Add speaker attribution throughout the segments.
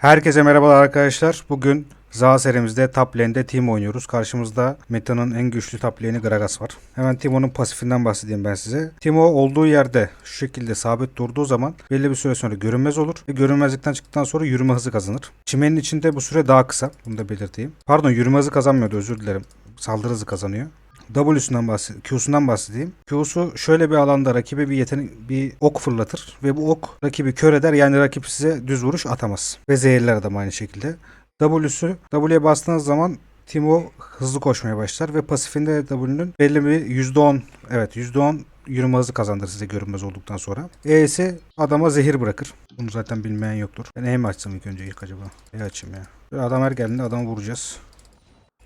Speaker 1: Herkese merhabalar arkadaşlar. Bugün Zaha serimizde top lane'de team oynuyoruz. Karşımızda Meta'nın en güçlü top lane'i Gragas var. Hemen Timo'nun pasifinden bahsedeyim ben size. Timo olduğu yerde şu şekilde sabit durduğu zaman belli bir süre sonra görünmez olur. Ve görünmezlikten çıktıktan sonra yürüme hızı kazanır. Çimenin içinde bu süre daha kısa. Bunu da belirteyim. Pardon yürüme hızı kazanmıyordu özür dilerim. Saldırı hızı kazanıyor. W'sundan bahsedeyim, Q'sundan bahsedeyim. Q'su şöyle bir alanda rakibe bir yetenek bir ok fırlatır ve bu ok rakibi kör eder yani rakip size düz vuruş atamaz. Ve zehirler adam aynı şekilde. W'su W'ye bastığınız zaman Timo hızlı koşmaya başlar ve pasifinde W'nun belli bir %10 evet %10 yürüme hızı kazandırır size görünmez olduktan sonra. E'si adama zehir bırakır. Bunu zaten bilmeyen yoktur. Ben E mi açsam ilk önce ilk acaba? E açayım ya. Böyle adam her geldiğinde adamı vuracağız.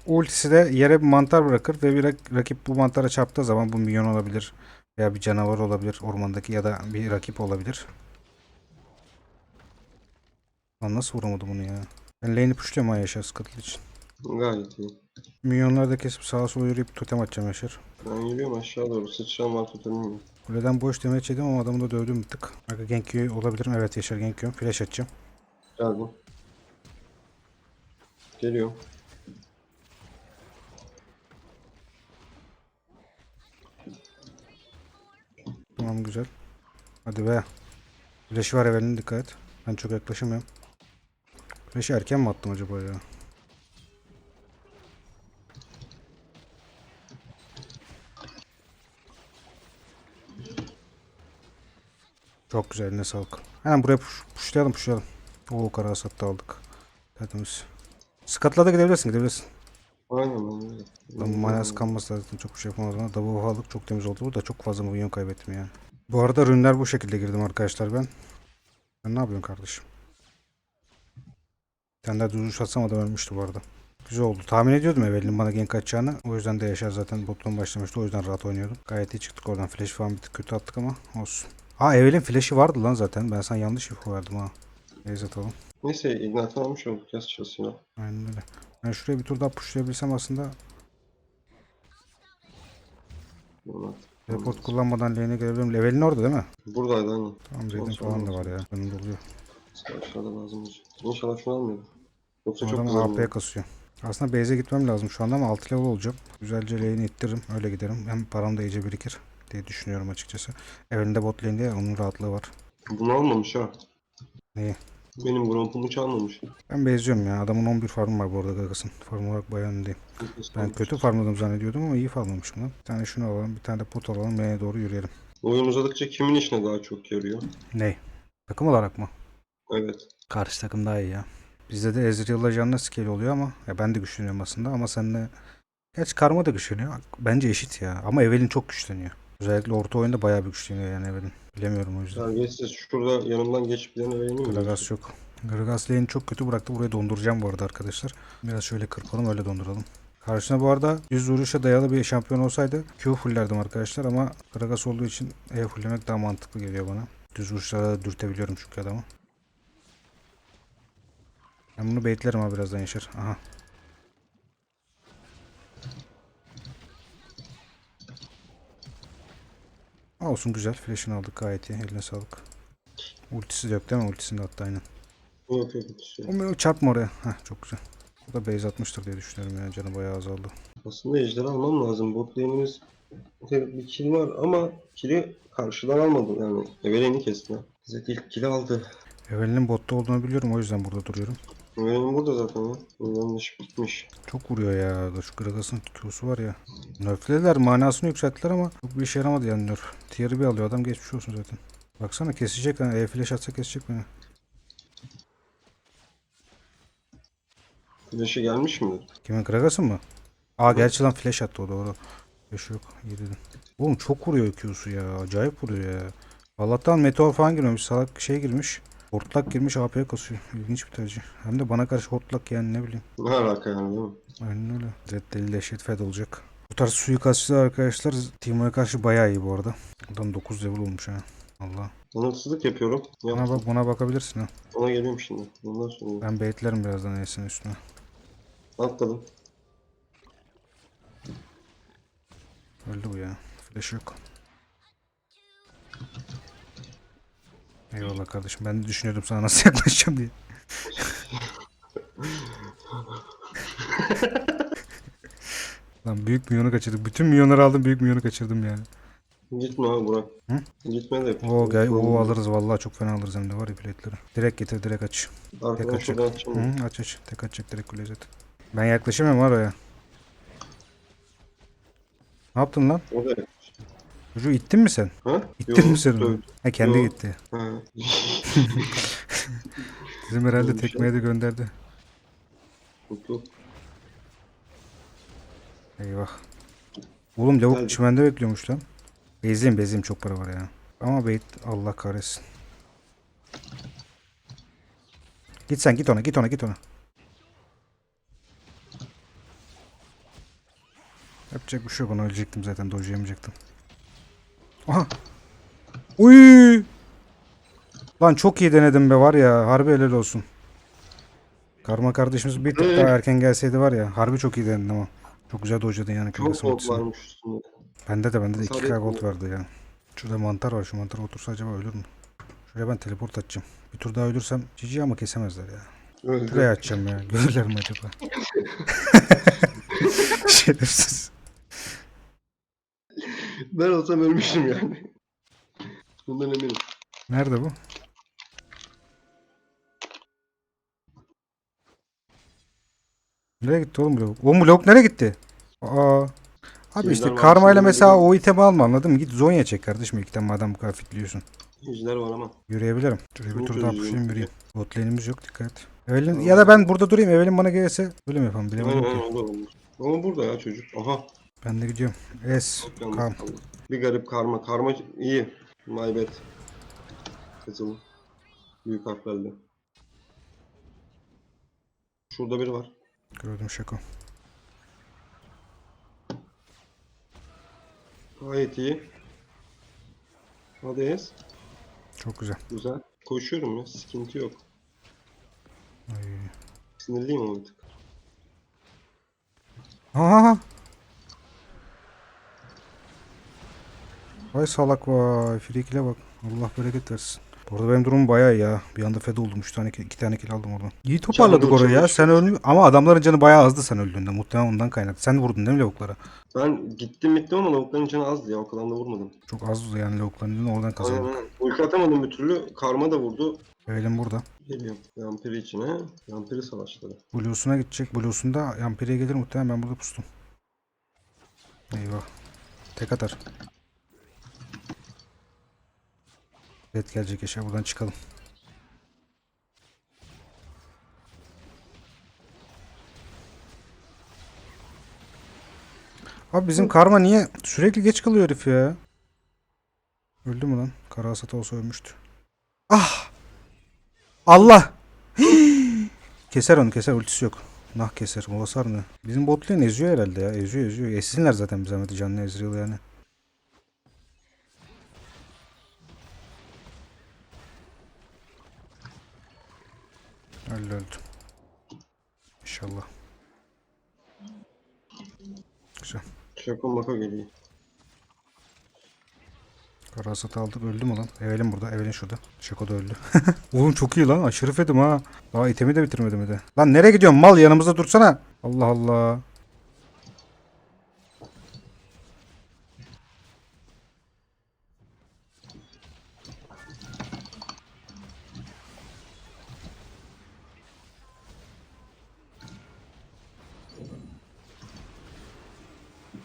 Speaker 1: Ultisi de yere bir mantar bırakır ve bir rak- rakip bu mantara çarptığı zaman bu minyon olabilir veya bir canavar olabilir ormandaki ya da bir rakip olabilir. Lan nasıl vuramadı bunu ya? Ben lane'i pushluyorum ha Yaşar Scuttle için.
Speaker 2: Gayet iyi.
Speaker 1: Minyonları da kesip sağa sola yürüyüp totem atacağım Yaşar.
Speaker 2: Ben yürüyorum aşağı doğru. Sıçram var tutamıyorum.
Speaker 1: Kuleden boş demeç yedim ama adamı da dövdüm bir tık. Arka Genkyo olabilirim. Evet Yaşar Genkyo. Flash atacağım.
Speaker 2: Geldim. Geliyorum.
Speaker 1: Tamam güzel. Hadi be. Flash'ı var Evelyn'in dikkat et. Ben çok yaklaşamıyorum. Flash'ı erken mi attım acaba ya? Çok güzel eline sağlık. Hemen buraya push, pushlayalım pushlayalım. Oo kara hasat da aldık. Tertemiz. Skatla da gidebilirsin gidebilirsin.
Speaker 2: Aynen ben öyle.
Speaker 1: Adamın manası kalmasa zaten çok bir şey yapamaz ama double havalık çok temiz oldu. Burada çok fazla milyon kaybettim yani. Bu arada rünler bu şekilde girdim arkadaşlar ben. Sen ne yapıyorsun kardeşim? Bir tane daha düz uç adam ölmüştü bu arada. Güzel oldu. Tahmin ediyordum Evelyn'in bana gank atacağını. O yüzden de Yaşar zaten bottan başlamıştı. O yüzden rahat oynuyordum. Gayet iyi çıktık oradan. Flash falan bir tık kötü attık ama olsun. Aa Evelyn flash'i vardı lan zaten. Ben sana yanlış info verdim ha. Neyse atalım.
Speaker 2: Neyse ignite almış olduk. Yaz çalışıyor.
Speaker 1: Aynen öyle. Ben şuraya bir tur daha pushlayabilsem aslında Report kullanmadan lane'e gelebilirim. Levelin orada değil mi?
Speaker 2: Buradaydı aynen.
Speaker 1: Tamam
Speaker 2: Olsun,
Speaker 1: falan da var ya. Önünde oluyor.
Speaker 2: Aşağıda lazım olacak. İnşallah şunu almıyorum. Yoksa çok
Speaker 1: Adam
Speaker 2: güzel
Speaker 1: AP'ye kasıyor. Aslında base'e gitmem lazım şu anda ama 6 level olacağım. Güzelce lane'i ittiririm. Öyle giderim. Hem param da iyice birikir diye düşünüyorum açıkçası. Evinde bot lane'de onun rahatlığı var.
Speaker 2: Bunu almamış ha.
Speaker 1: Neyi?
Speaker 2: Benim grompumu çalmamış.
Speaker 1: Ben beziyorum ya. Adamın 11 farmı var bu arada Gagas'ın. Farm olarak bayağı öndeyim. Ben kötü farmladım zannediyordum ama iyi farmlamışım lan. Bir tane şunu alalım. Bir tane de pot alalım. Lane'e doğru yürüyelim.
Speaker 2: Oyun uzadıkça kimin işine daha çok yarıyor?
Speaker 1: Ney? Takım olarak mı?
Speaker 2: Evet.
Speaker 1: Karşı takım daha iyi ya. Bizde de Ezreal'la Janna scale oluyor ama ya ben de güçleniyorum aslında ama seninle Gerçi Karma da güçleniyor. Bence eşit ya. Ama Evelyn çok güçleniyor. Özellikle orta oyunda bayağı bir güçleniyor yani Evelyn. Bilemiyorum o yüzden.
Speaker 2: Terbiyesiz şurada yanımdan geçip gidene beğeniyor musun?
Speaker 1: Gragas yok. Gragas lane'i çok kötü bıraktı. Burayı donduracağım bu arada arkadaşlar. Biraz şöyle kırpalım öyle donduralım. Karşına bu arada 100 vuruşa dayalı bir şampiyon olsaydı Q fullerdim arkadaşlar ama Gragas olduğu için E fulllemek daha mantıklı geliyor bana. Düz vuruşlara da dürtebiliyorum çünkü adamı. Ben bunu baitlerim ha birazdan Yaşar. Aha. Olsun güzel. Flash'ını aldık gayet iyi. Eline sağlık. Ultisi de yok değil mi? Ultisini de attı aynen.
Speaker 2: Yok. bir şey.
Speaker 1: O çarpma oraya. Heh çok güzel. Bu da base atmıştır diye düşünüyorum yani canı bayağı azaldı.
Speaker 2: Aslında ejderi almam lazım. Bot lane'imiz evet, bir kill var ama kill'i karşıdan almadım yani. Evelyn'i kestim. Zed ilk kill'i aldı.
Speaker 1: Evelyn'in botta olduğunu biliyorum o yüzden burada duruyorum.
Speaker 2: Evelyn burada zaten ya. Yanlış bitmiş.
Speaker 1: Çok vuruyor ya. Şu Gragas'ın Q'su var ya. Nerflediler manasını yükselttiler ama çok bir işe yaramadı yani nerf. Tier'i bir alıyor adam geçmiş olsun zaten. Baksana kesecek hani E flash atsa kesecek beni.
Speaker 2: Flash'e gelmiş mi?
Speaker 1: Kimin Gragas'ın mı? Aa gerçi lan flash attı o doğru. Flash yok. İyi dedin. Oğlum çok vuruyor Q'su ya. Acayip vuruyor ya. Allah'tan meteor falan girmemiş. Salak şey girmiş. Hortlak girmiş AP'ye kasıyor. İlginç bir tercih. Hem de bana karşı hortlak yani ne bileyim.
Speaker 2: Ne alaka yani değil mi?
Speaker 1: Aynen öyle. Zed deli dehşet fed olacak. Bu tarz suikastçılar arkadaşlar Timur'a karşı bayağı iyi bu arada. Adam 9 level olmuş ha. Allah.
Speaker 2: Anlatsızlık yapıyorum.
Speaker 1: Buna, bak, buna bakabilirsin ha.
Speaker 2: Ona geliyorum şimdi. Bundan sonra.
Speaker 1: Ben baitlerim birazdan Esin üstüne.
Speaker 2: Atladım.
Speaker 1: Öldü bu ya. Flash yok. Eyvallah kardeşim. Ben de düşünüyordum sana nasıl yaklaşacağım diye. Lan büyük milyonu kaçırdım. Bütün milyonları aldım büyük milyonu kaçırdım yani.
Speaker 2: Gitme abi Burak.
Speaker 1: Hı?
Speaker 2: Gitme de.
Speaker 1: Oo gel o alırız vallahi çok fena alırız hem de var ya biletleri. Direkt getir direkt aç. Tek açacak. Hı, aç aç. Tek açacak direkt kuleye zaten. Ben yaklaşamıyorum oraya. Ne yaptın lan?
Speaker 2: O da.
Speaker 1: Çocuğu ittin mi sen?
Speaker 2: Ha?
Speaker 1: İttin mi sen
Speaker 2: dövdüm.
Speaker 1: Ha kendi
Speaker 2: Yok.
Speaker 1: gitti.
Speaker 2: Ha.
Speaker 1: Bizim herhalde
Speaker 2: ya.
Speaker 1: tekmeye de gönderdi.
Speaker 2: Mutlu.
Speaker 1: Eyvah. Oğlum lavuk
Speaker 2: Geldi.
Speaker 1: çimende bekliyormuş lan. Bezeyim bezeyim çok para var ya. Ama beyt Allah kahretsin. Git sen git ona git ona git ona. Yapacak bir şey yok ona ölecektim zaten yemeyecektim. Aha. Uy. Lan çok iyi denedim be var ya harbi helal olsun. Karma kardeşimiz bir tık
Speaker 2: Evet.
Speaker 1: daha erken gelseydi var ya harbi çok iyi denedin ama. Çok güzel dojladın yani.
Speaker 2: Çok
Speaker 1: kölesi
Speaker 2: gold varmış üstünde.
Speaker 1: Bende de bende de
Speaker 2: Hasar
Speaker 1: 2k gold
Speaker 2: etmiyor.
Speaker 1: vardı ya. Şurada mantar var. Şu mantar otursa acaba ölür mü? Şuraya ben teleport atacağım. Bir tur daha ölürsem cici ama kesemezler ya.
Speaker 2: Öldü.
Speaker 1: Şuraya atacağım ya. Görürler mi acaba? Şerefsiz.
Speaker 2: Ben olsam ölmüşüm yani. Bundan eminim.
Speaker 1: Nerede bu? Nereye gitti oğlum? Oğlum bu lavuk nereye gitti? Aa. Abi
Speaker 2: Kimler
Speaker 1: işte
Speaker 2: var,
Speaker 1: karmayla
Speaker 2: kimler
Speaker 1: mesela
Speaker 2: bilmiyorum.
Speaker 1: o itemi alma anladın mı? Git Zonya çek kardeşim ilkten madem bu kadar fitliyorsun.
Speaker 2: Yüzler var ama.
Speaker 1: Yürüyebilirim. Şuraya bir
Speaker 2: Bunu
Speaker 1: tur daha
Speaker 2: çözeceğim.
Speaker 1: pushlayayım yürüyeyim. Bot lane'imiz yok dikkat. Evelyn, ya da ben burada durayım. Evelyn bana gelirse böyle mi yapalım bilemedim
Speaker 2: Aynen
Speaker 1: ki.
Speaker 2: aynen o da olmuş. Ama burada ya çocuk. Aha.
Speaker 1: Ben de gidiyorum. Es.
Speaker 2: Çok yalnız
Speaker 1: Kam.
Speaker 2: kaldı. Bir garip karma. Karma iyi. My bad. Kızıl. Büyük harflerle. Şurada biri var.
Speaker 1: Gördüm şako.
Speaker 2: Gayet iyi. Hadi Ez.
Speaker 1: Çok güzel.
Speaker 2: Güzel. Koşuyorum ya. Sıkıntı yok.
Speaker 1: Ay.
Speaker 2: Sinirliyim ama bir tık.
Speaker 1: Aha. Vay salak vay. Frikile bak. Allah bereket versin. Bu arada benim durumum bayağı ya. Bir anda fed oldum. 3 tane, iki tane kill aldım oradan. İyi toparladık
Speaker 2: Canım
Speaker 1: orayı ya. Sen öldün. Ama adamların canı bayağı azdı sen öldüğünde. Muhtemelen ondan kaynaklı. Sen vurdun değil mi lavuklara?
Speaker 2: Ben gittim gittim ama lavukların canı azdı ya. O kadar da vurmadım.
Speaker 1: Çok azdı yani lavukların canı oradan kazandık.
Speaker 2: aynen. Ulti atamadım bir türlü. Karma da vurdu.
Speaker 1: Evelyn burada.
Speaker 2: Geliyorum. Yampiri içine. Yampiri savaşları.
Speaker 1: Blues'una gidecek. Blues'unda Yampiri'ye gelir muhtemelen ben burada pustum. Eyvah. Tek atar. Evet gelecek yaşa buradan çıkalım. Abi bizim karma niye sürekli geç kalıyor herif ya? Öldü mü lan? Kara hasat olsa ölmüştü. Ah! Allah! Keser onu keser ultisi yok. Nah keser. O basar mı? Bizim bot lane eziyor herhalde ya. Eziyor eziyor. Esinler zaten bir zahmeti canlı Ezreal yani. Öldü öldü. İnşallah. Güzel.
Speaker 2: Şaka maka geliyor.
Speaker 1: Karasat aldık. Öldü mü lan? Evelyn burada. Evelyn şurada. Şako da öldü. Oğlum çok iyi lan. Aşırı fedim ha. Daha itemi de bitirmedim de. Lan nereye gidiyorsun mal? Yanımızda dursana. Allah Allah.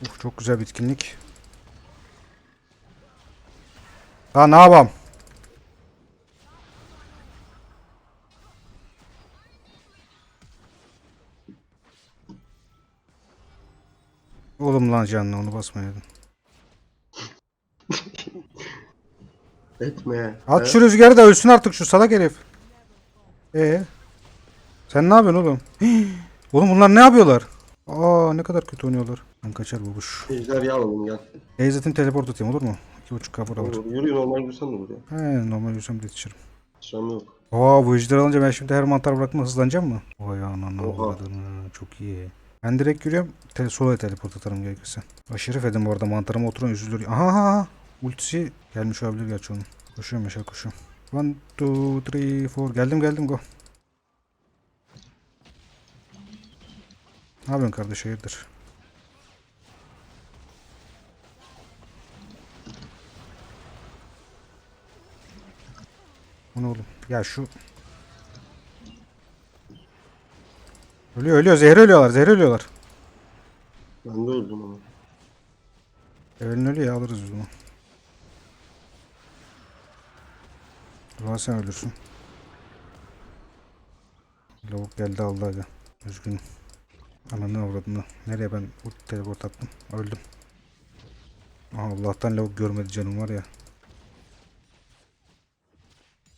Speaker 1: Uf, çok güzel bitkinlik. Ha ne yapam? Oğlum lan canlı onu basmayaydın.
Speaker 2: Etme.
Speaker 1: At şu rüzgarı da ölsün artık şu salak herif. Ee? Sen ne yapıyorsun oğlum? Hii! Oğlum bunlar ne yapıyorlar? Aa ne kadar kötü oynuyorlar. Ben kaçar babuş.
Speaker 2: Ejderha alalım gel.
Speaker 1: Beyzet'in teleport atayım olur mu? 2.5 kapır alır.
Speaker 2: Olur. Yürü normal yürüsen de olur ya.
Speaker 1: He normal yürüsem de yetişirim.
Speaker 2: Şam yok.
Speaker 1: Aa bu ejder alınca ben şimdi her mantar bırakma hızlanacağım mı? Vay ananı
Speaker 2: Oha.
Speaker 1: avradını çok iyi. Ben direkt yürüyorum. Te sola teleport atarım gerekirse. Aşırı fedim bu arada mantarıma oturan üzülür. Aha. Ultisi gelmiş olabilir gerçi onun. Koşuyorum yaşa koşuyorum. 1, 2, 3, 4. Geldim geldim go. Ne yapıyorsun kardeş hayırdır? O ne oğlum? Ya şu... Ölüyor ölüyor. Zehir ölüyorlar. Zehir ölüyorlar.
Speaker 2: Ben de öldüm ama.
Speaker 1: Evren ölüyor ya alırız biz bunu. Ulan sen ölürsün. Lavuk geldi aldı hadi. Üzgünüm. Ananı avradını. Nereye ben bu teleport attım. Öldüm. Aha, Allah'tan lavuk görmedi canım var ya.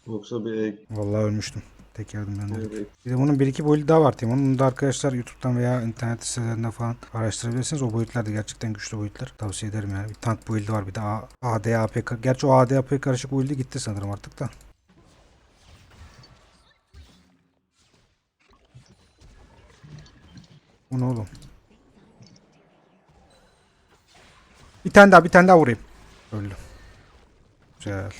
Speaker 2: Yoksa bir ek,
Speaker 1: Vallahi ölmüştüm. Tek yardım ben de.
Speaker 2: bir
Speaker 1: Bir de bunun bir iki boyutu daha var diyeyim. Onun da arkadaşlar YouTube'dan veya internet sitelerinden falan araştırabilirsiniz. O boyutlar da gerçekten güçlü boyutlar. Tavsiye ederim yani. Bir tank build'i var bir de A- AD, AP. kar- Gerçi o AD, AP karışık build'i gitti sanırım artık da. Bu ne oğlum? Bir tane daha bir tane daha vurayım. Öldüm. Güzel.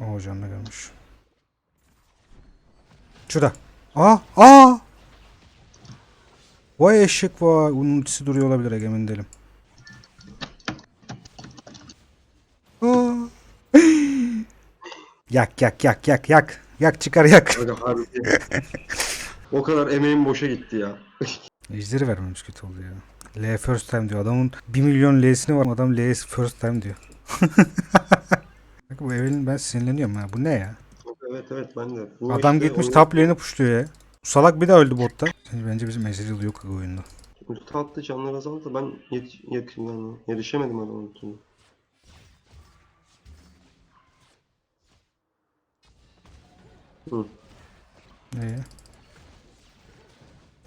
Speaker 1: O canına gelmiş. Şurada. Aa! Aa! Vay eşek vay. Bunun ultisi duruyor olabilir egemen değilim. Aa! yak yak yak yak yak. Yak çıkar yak.
Speaker 2: O kadar emeğim boşa gitti ya.
Speaker 1: Ejderi vermemiş kötü oldu ya. L first time diyor. Adamın 1 milyon L'sini var. Adam L first time diyor. Bak bu Evelyn ben sinirleniyorum ha. Bu ne ya?
Speaker 2: Evet evet ben de. Bu
Speaker 1: Adam
Speaker 2: işte
Speaker 1: gitmiş
Speaker 2: oyun-
Speaker 1: top lane'i pushluyor ya. Salak bir daha öldü botta. Bence bizim Ezreal yok bu oyunda.
Speaker 2: Ulti attı canlar azaldı. Ben yet yet yani yetişemedim adamın ultine. Hı.
Speaker 1: Ee?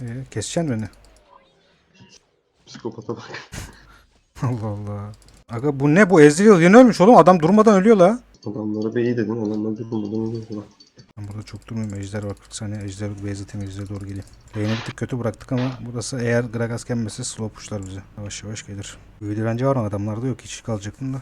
Speaker 1: Ee, keseceksin beni.
Speaker 2: Psikopata bak.
Speaker 1: Allah Allah. Aga bu ne bu Ezreal yeni ölmüş oğlum adam durmadan ölüyor la.
Speaker 2: Adamlara be iyi dedin. Adamlar bir bulmadan ölüyorlar.
Speaker 1: Ben burada çok durmuyorum. Ejder var 40 saniye. Ejder base atayım Ejder'e doğru geleyim. Lane'i bir tık kötü bıraktık ama burası eğer Gragas gelmezse slow pushlar bize. Yavaş yavaş gelir. Büyü direnci var mı adamlarda yok. Hiç kalacak bunda.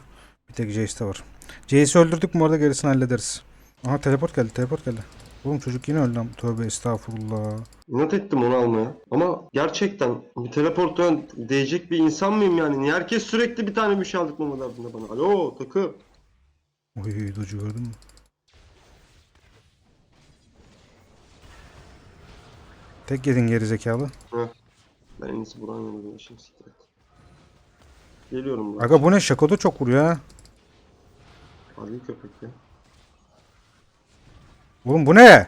Speaker 1: Bir tek Jace'de var. Jace'i öldürdük mü orada gerisini hallederiz. Aha teleport geldi teleport geldi. Oğlum çocuk yine öldü. lan. Tövbe estağfurullah.
Speaker 2: İnat ettim onu almaya. Ama gerçekten bir teleporttan değecek bir insan mıyım yani? Niye herkes sürekli bir tane bir şey aldık mı derdinde bana? Alo takım.
Speaker 1: Oy docu gördün mü? Tek yedin geri zekalı.
Speaker 2: Ben en iyisi Burak'ın yanına dolaşayım siktir et. Geliyorum.
Speaker 1: Aga bu ne şakoda çok vuruyor ha.
Speaker 2: Harbi köpek ya.
Speaker 1: Oğlum bu ne?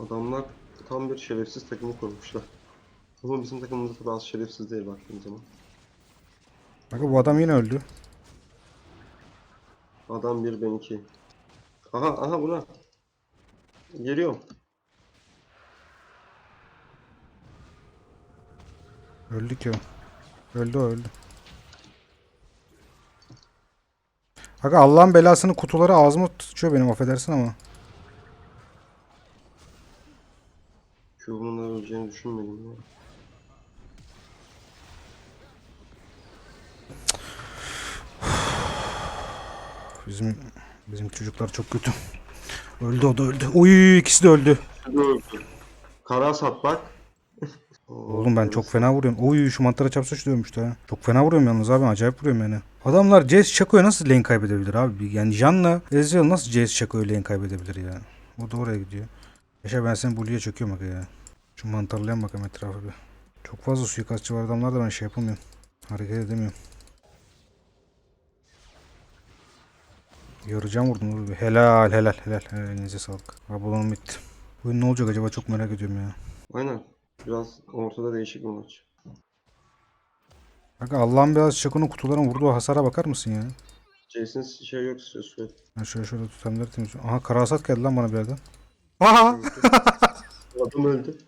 Speaker 2: Adamlar tam bir şerefsiz takımı kurmuşlar. Ama bizim takımımız da az şerefsiz değil baktığım zaman.
Speaker 1: Aga bu adam yine öldü.
Speaker 2: Adam bir ben iki. Aha aha buna. Geliyorum.
Speaker 1: Öldü ki o. Öldü o öldü. Aga Allah'ın belasını kutuları ağzıma tutuyor benim affedersin ama.
Speaker 2: Şu bunlar öleceğini düşünmedim ya.
Speaker 1: Bizim bizim çocuklar çok kötü. Öldü o da öldü. Uy ikisi de öldü.
Speaker 2: Öldü. Kara sat bak.
Speaker 1: Oğlum ben çok fena vuruyorum. Oy şu mantara çarpsa şu dövmüştü ha. Çok fena vuruyorum yalnız abi acayip vuruyorum yani. Adamlar Jace Chaco'ya nasıl lane kaybedebilir abi? Yani Jan'la Ezreal nasıl Jace Chaco'ya lane kaybedebilir ya? O da oraya gidiyor. Yaşa ben seni Blue'ya çöküyorum aga ya. Şu mantarlayan bakalım etrafa bir. Çok fazla suikastçı var adamlar da ben şey yapamıyorum. Hareket edemiyorum. Yarıcan vurdum. Helal helal helal. helal. Elinize sağlık. Abonum bitti. Bugün ne olacak acaba çok merak ediyorum ya.
Speaker 2: Aynen. Biraz ortada değişik bir maç.
Speaker 1: Bak Allah'ın biraz Chaco'nun kutuların vurduğu hasara bakar mısın ya?
Speaker 2: Jason şey yok istiyorsun.
Speaker 1: Ben şöyle şöyle tutamları temizliyorum. Aha karasat geldi lan bana bir yerden. Aha!
Speaker 2: Adam öldü.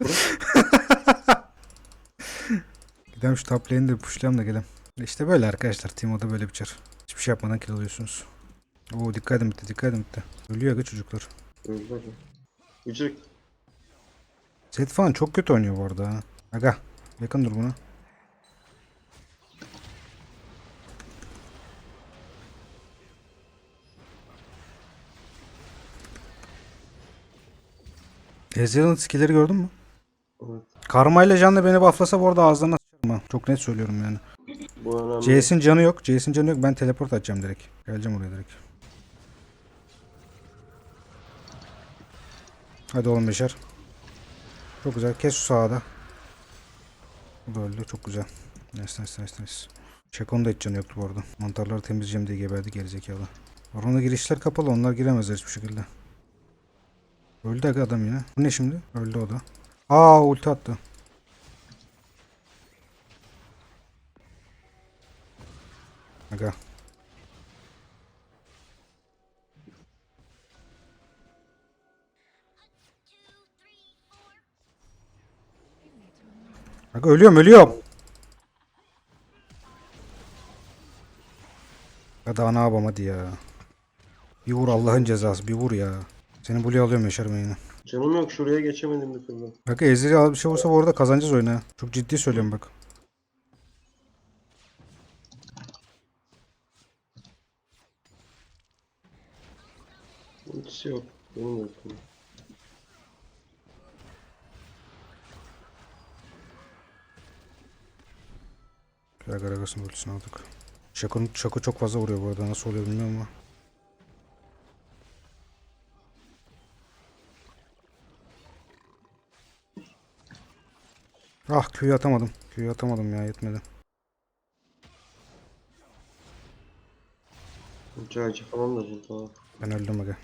Speaker 1: Gidelim şu top lane'i de pushlayalım da gidelim. İşte böyle arkadaşlar. Team'da böyle biçer. Hiçbir şey yapmadan kill alıyorsunuz. Oo dikkat edin bitti dikkat edin bitti. Ölüyor aga çocuklar.
Speaker 2: Öldü. Gıcık.
Speaker 1: Zed falan çok kötü oynuyor bu arada. Aga yakın dur buna. Ezreal'ın skill'leri gördün mü?
Speaker 2: Evet.
Speaker 1: Karma ile Can'la beni bufflasa bu arada ağızlarına sıçarım ha. Çok net söylüyorum yani.
Speaker 2: Bu önemli.
Speaker 1: Canı yok. Jace'in canı yok. Ben teleport atacağım direkt. Geleceğim oraya direkt. Hadi oğlum Beşer. Çok güzel. Kes şu sağda. Bu da. Çok güzel. Nice nice nice nice. Çekon'un da hiç canı yoktu bu arada. Mantarları temizleyeceğim diye geberdi gerizekalı. Orana girişler kapalı. Onlar giremezler hiçbir şekilde. Öldü adam yine. Bu ne şimdi? Öldü o da. Aa ulti attı. Aga. Aga ölüyorum ölüyorum. Ya daha ne yapayım hadi ya. Bir vur Allah'ın cezası bir vur ya. Seni buraya alıyorum yaşarım yine.
Speaker 2: Canım yok şuraya geçemedim bir türlü.
Speaker 1: Bak Ezreal al bir şey olursa bu arada kazanacağız oyunu. ha. Çok ciddi söylüyorum bak.
Speaker 2: Ultisi yok. Benim yok.
Speaker 1: Güzel Gragas'ın ultisini aldık. Şako'nun Şako çok fazla vuruyor bu arada. Nasıl oluyor bilmiyorum ama. Ah Q'yu atamadım. Q'yu atamadım ya yetmedi.
Speaker 2: Ağacı falan da burada.
Speaker 1: Ben öldüm aga.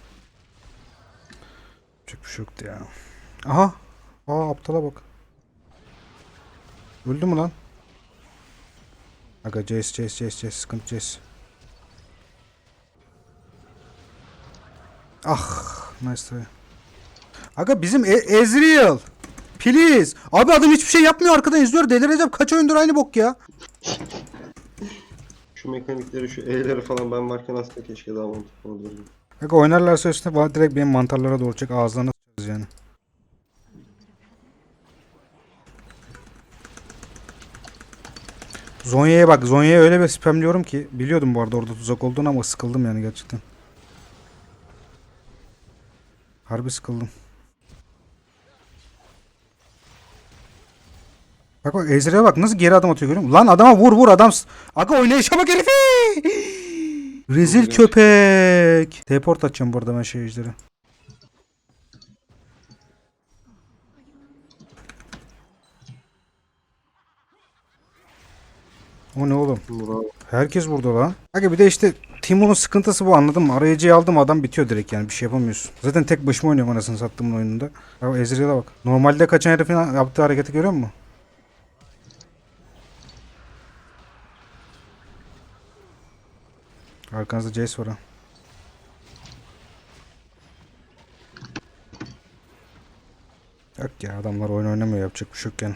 Speaker 1: Çok bir şey yoktu ya. Aha. Aa aptala bak. Öldü mü lan? Aga Jace Jace Jace Jace sıkıntı Jace. Ah nice try. Aga bizim e Ezreal. Please. Abi adam hiçbir şey yapmıyor arkadan izliyor. Delireceğim. Kaç oyundur aynı bok ya.
Speaker 2: Şu mekanikleri, şu E'leri falan ben varken aslında keşke daha mantıklı olurdu.
Speaker 1: Aga oynarlarsa üstüne direkt benim mantarlara doğru çek. Ağızlarına yani. Zonya'ya bak. Zonya'ya öyle bir spamliyorum ki. Biliyordum bu arada orada tuzak olduğunu ama sıkıldım yani gerçekten. Harbi sıkıldım. Bak bak Ezreal'e bak nasıl geri adım atıyor görüyor musun? Lan adama vur vur adam. Aga oynayışa bak herifi. Rezil köpek. Teleport atacağım bu arada ben şey ejderi. O ne oğlum?
Speaker 2: Bravo.
Speaker 1: Herkes burada lan. Aga bir de işte Timon'un sıkıntısı bu anladın mı? Arayıcıyı aldım adam bitiyor direkt yani bir şey yapamıyorsun. Zaten tek başıma oynuyorum anasını sattığımın oyununda. Ya Ezreal'a bak. Normalde kaçan herifin yaptığı hareketi görüyor musun? Arkanızda Jace var ha. Yok ya adamlar oyun oynamıyor yapacak bir şey yok yani.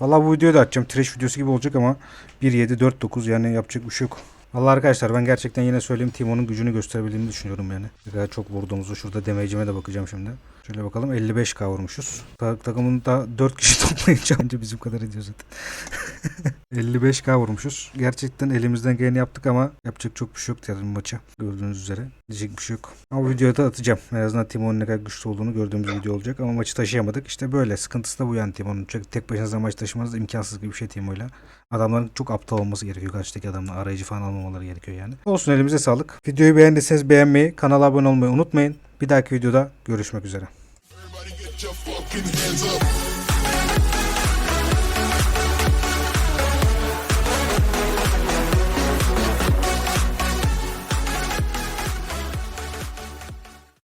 Speaker 1: Vallahi bu videoyu da açacağım. Trash videosu gibi olacak ama 1-7-4-9 yani yapacak bir şey yok. Vallahi arkadaşlar ben gerçekten yine söyleyeyim Timon'un gücünü gösterebildiğini düşünüyorum yani. Ne çok vurduğumuzu şurada damage'ime de bakacağım şimdi. Şöyle bakalım 55k vurmuşuz. Ta takımın da 4 kişi toplayınca anca bizim kadar ediyor zaten. 55k vurmuşuz. Gerçekten elimizden geleni yaptık ama yapacak çok bir şey yok yani maça. Gördüğünüz üzere. Diyecek bir şey yok. Ama bu videoyu da atacağım. En azından Timon'un ne kadar güçlü olduğunu gördüğümüz video olacak. Ama maçı taşıyamadık. İşte böyle. Sıkıntısı da bu yani Timon'un. Çünkü tek başınıza maç taşımanız imkansız gibi bir şey Timo'yla. Adamların çok aptal olması gerekiyor. Karşıdaki adamlar arayıcı falan almamaları gerekiyor yani. Olsun elimize sağlık. Videoyu beğendiyseniz beğenmeyi, kanala abone olmayı unutmayın. Bir dahaki videoda görüşmek üzere.
Speaker 3: Your fucking hands up.